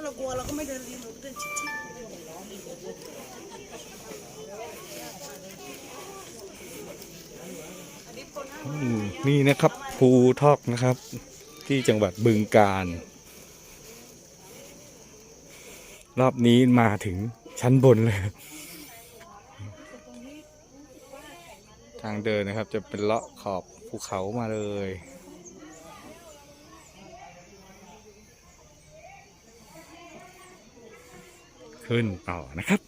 าเรากลัวเราก็ไม่เดินริมเราเดินชิดนี่นะครับภูทอกนะครับ ที่จังหวัดบึงกาฬรอบนี้มาถึงชั้นบนเลย ทางเดินนะครับจะเป็นเลาะขอบภูเขามาเลย ขึ้นต่อนะครับ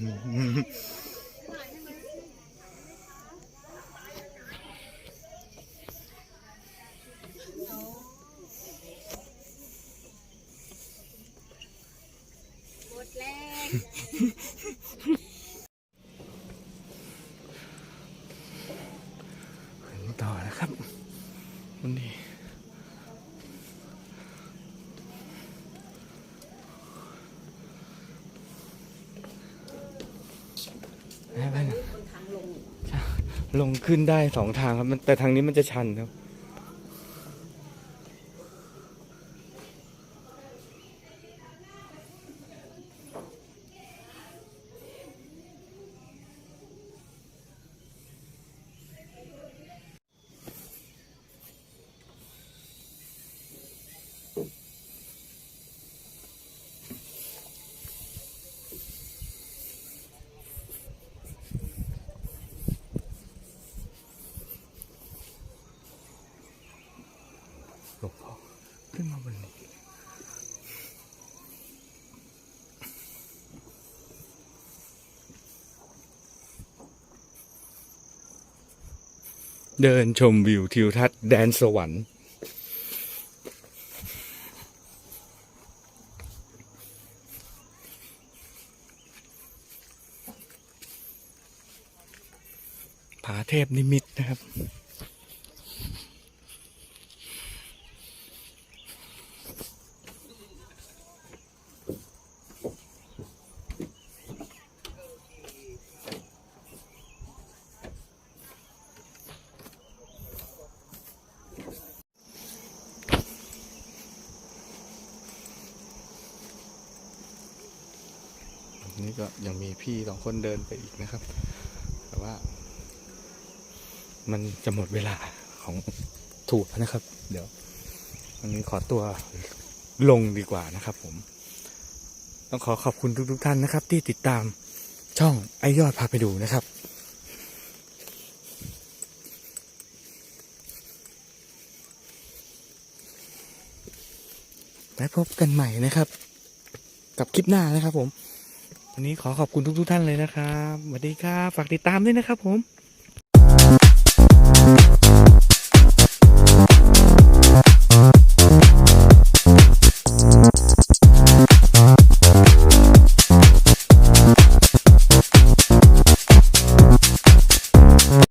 嗯嗯嗯。 ลงขึ้นได้สองทางครับมันแต่ทางนี้มันจะชันครับ หลวงพ่อขึ้นมาบนนี้เดินชมวิวทิวทัศน์แดนสวรรค์ ผาเทพนิมิตนะครับ นี่ก็ยังมีพี่สองคนเดินไปอีกนะครับ แต่ว่า มันจะหมดเวลาของถูกแล้วนะครับ เดี๋ยววันนี้ขอตัวลงดีกว่านะครับ ผม ต้องขอขอบคุณทุกๆท่านนะครับ ที่ติดตามช่องไอยอดพาไปดูนะครับไว้พบกันใหม่นะครับ กับคลิปหน้านะครับผม วันนี้ขอขอบคุณทุกๆท่านเลยนะครับสวัสดีครับ ฝากติดตามด้วยนะครับผม